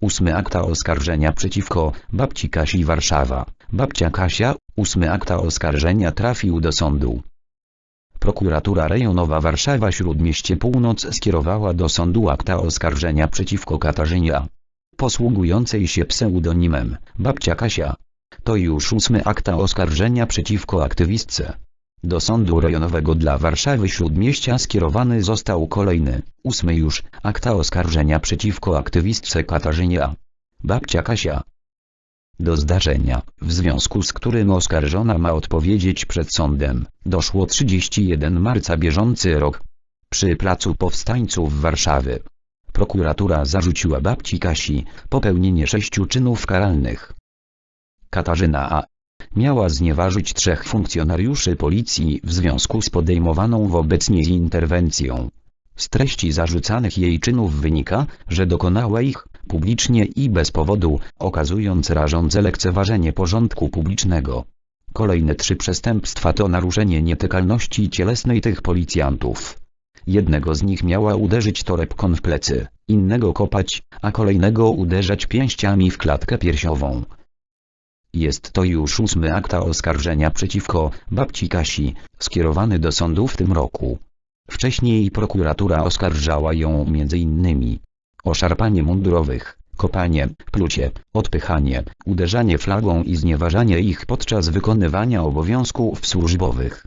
Ósmy akta oskarżenia przeciwko babci Kasi Warszawa. Babcia Kasia, ósmy akta oskarżenia trafił do sądu. Prokuratura rejonowa Warszawa Śródmieście Północ skierowała do sądu akta oskarżenia przeciwko Katarzynie A. Posługującej się pseudonimem babcia Kasia. To już ósmy akta oskarżenia przeciwko aktywistce. Do sądu rejonowego dla Warszawy Śródmieścia skierowany został kolejny, ósmy już, akta oskarżenia przeciwko aktywistce Katarzynie A. Babcia Kasia. Do zdarzenia, w związku z którym oskarżona ma odpowiedzieć przed sądem, doszło 31 marca bieżący rok. Przy Placu Powstańców Warszawy. Prokuratura zarzuciła babci Kasi popełnienie sześciu czynów karalnych. Katarzyna A. Miała znieważyć trzech funkcjonariuszy policji w związku z podejmowaną wobec niej interwencją. Z treści zarzucanych jej czynów wynika, że dokonała ich publicznie i bez powodu, okazując rażące lekceważenie porządku publicznego. Kolejne trzy przestępstwa to naruszenie nietykalności cielesnej tych policjantów. Jednego z nich miała uderzyć torebką w plecy, innego kopać, a kolejnego uderzać pięściami w klatkę piersiową. Jest to już ósmy akta oskarżenia przeciwko babci Kasi, skierowany do sądu w tym roku. Wcześniej prokuratura oskarżała ją m.in. o szarpanie mundurowych, kopanie, plucie, odpychanie, uderzanie flagą i znieważanie ich podczas wykonywania obowiązków służbowych.